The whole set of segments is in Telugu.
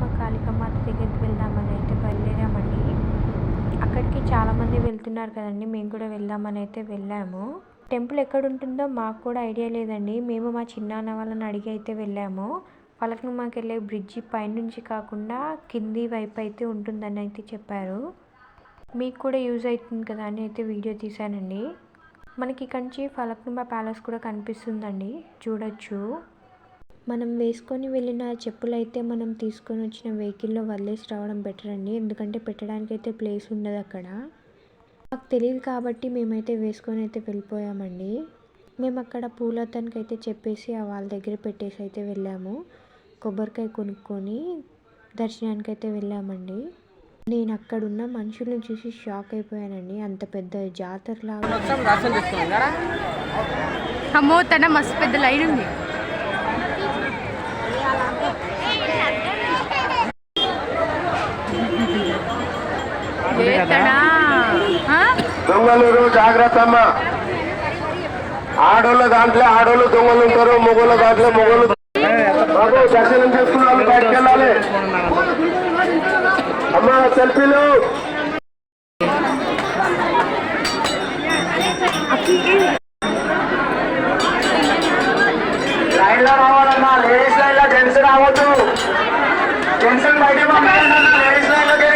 ఫలక్నమ్మ కాళికమాత దగ్గరికి వెళ్దామని అయితే బయలుదేరామండి. అక్కడికి చాలామంది వెళ్తున్నారు కదండి మేము కూడా వెళ్దామని అయితే వెళ్ళాము. టెంపుల్ ఎక్కడ ఉంటుందో మాకు కూడా ఐడియా లేదండి. మేము మా చిన్నాన్న వాళ్ళని అడిగి అయితే వెళ్ళాము. ఫలక్నమ్మకి వెళ్ళే బ్రిడ్జి పైనుంచి కాకుండా కింది వైపు అయితే ఉంటుందని అయితే చెప్పారు. మీకు కూడా యూజ్ అవుతుంది కదా అని అయితే వీడియో తీశానండి. మనకి ఇక్కడి నుంచి ఫలక్నుమా ప్యాలెస్ కూడా కనిపిస్తుందండి. చూడొచ్చు. మనం వేసుకొని వెళ్ళిన చెప్పులు అయితే మనం తీసుకొని వచ్చిన వెహికల్లో వదిలేసి రావడం బెటర్ అండి. ఎందుకంటే పెట్టడానికి అయితే ప్లేస్ ఉండదు అక్కడ. మాకు తెలియదు కాబట్టి మేమైతే వేసుకొని అయితే వెళ్ళిపోయామండి. మేము అక్కడ పూలతనికి అయితే చెప్పేసి ఆ వాళ్ళ దగ్గర పెట్టేసి అయితే వెళ్ళాము. కొబ్బరికాయ కొనుక్కొని దర్శనానికి అయితే వెళ్ళామండి. నేను అక్కడ ఉన్న మనుషుల్ని చూసి షాక్ అయిపోయానండి. అంత పెద్ద జాతరలాగా. అమ్మో తన మస్తు పెద్ద లైన్ ఉంది. దొంగలు జాగ్రత్త అమ్మ. ఆడోళ్ళ దాంట్లో ఆడోళ్ళు దొంగలు ఉంటారు మొగోళ్ళ దాంట్లో మొగోళ్ళు బాబు దర్శనం చేసుకున్న వాళ్ళు బయటకు వెళ్ళాలి అమ్మ సెల్ఫీలు. లైన్లో రావాలమ్మా లేడీస్ లైన్లో జెంట్స్ రావద్దు. జెంట్స్ బయటకు పంపించండి లేడీస్ లైన్లోకి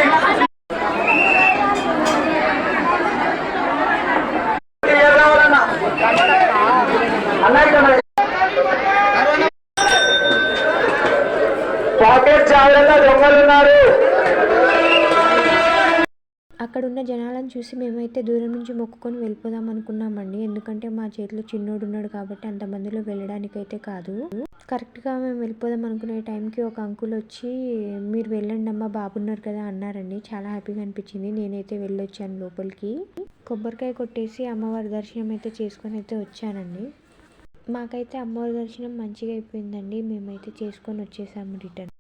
పాకెట్ జాగ్రత్త దొంగలు ఉన్నారు జనాలను చూసి మేమైతే దూరం నుంచి మొక్కుకొని వెళ్ళిపోదాం అనుకున్నామండి. ఎందుకంటే మా చేతిలో చిన్నోడు ఉన్నాడు కాబట్టి అంతమందిలో వెళ్ళడానికి అయితే కాదు. కరెక్ట్గా మేము వెళ్ళిపోదాం అనుకునే టైంకి ఒక అంకుల్ వచ్చి మీరు వెళ్ళండి అమ్మా బాబున్నారు కదా అన్నారండి. చాలా హ్యాపీగా అనిపించింది. నేనైతే వెళ్ళొచ్చాను లోపలికి. కొబ్బరికాయ కొట్టేసి అమ్మవారి దర్శనం అయితే చేసుకొని అయితే వచ్చానండి. మాకైతే అమ్మవారి దర్శనం మంచిగా అయిపోయిందండి. మేమైతే చేసుకొని వచ్చేసాము రిటర్న్.